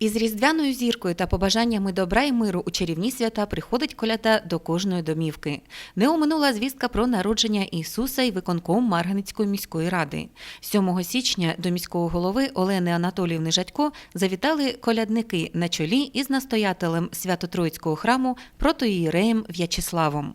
Із різдвяною зіркою та побажаннями добра і миру у чарівні свята приходить коляда до кожної домівки. Не оминула звістка про народження Ісуса і виконком Марганицької міської ради. 7 січня до міського голови Олени Анатоліївни Жадько завітали колядники на чолі із настоятелем Свято-Троїцького храму протоїреєм В'ячеславом.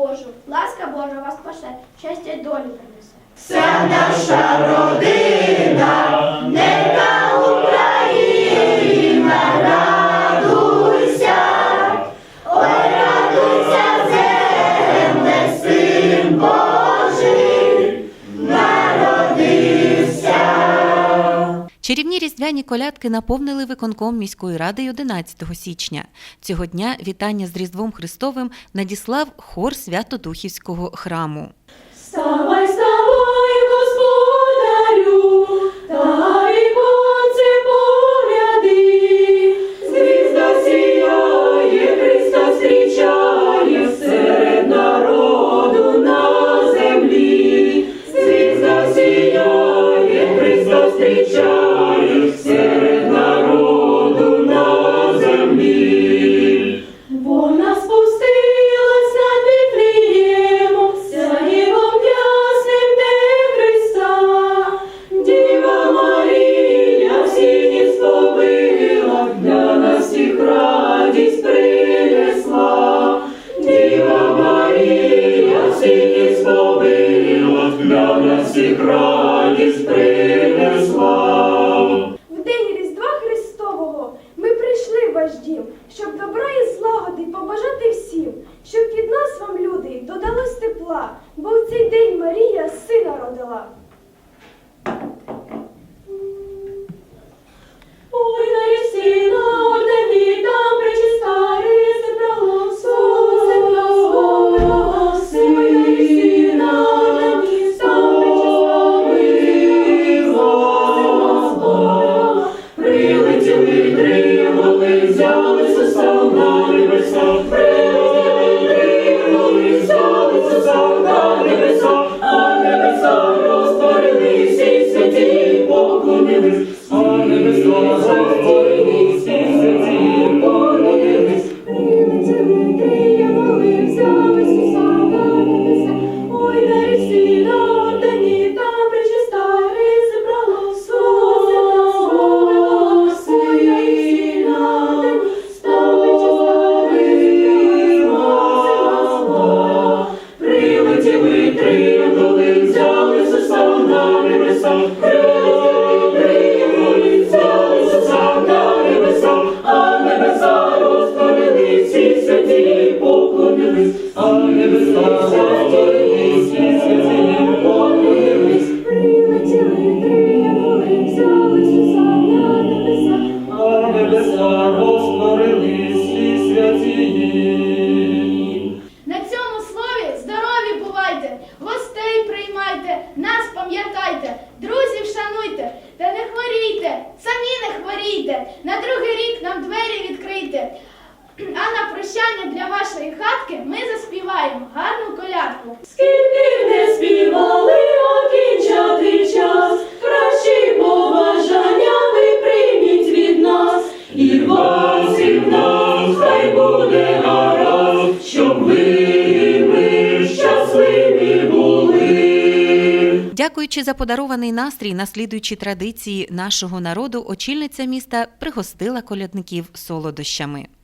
Божу. Ласка Божа вас спасе, щастя й долю принесе. Чарівні різдвяні колядки наповнили виконком міської ради й 11 січня. Цього дня вітання з Різдвом Христовим надіслав хор Свято-Духівського храму. Всіх небеса розмарились і святі Дякуючи за подарований настрій, наслідуючи традиції нашого народу, очільниця міста пригостила колядників солодощами.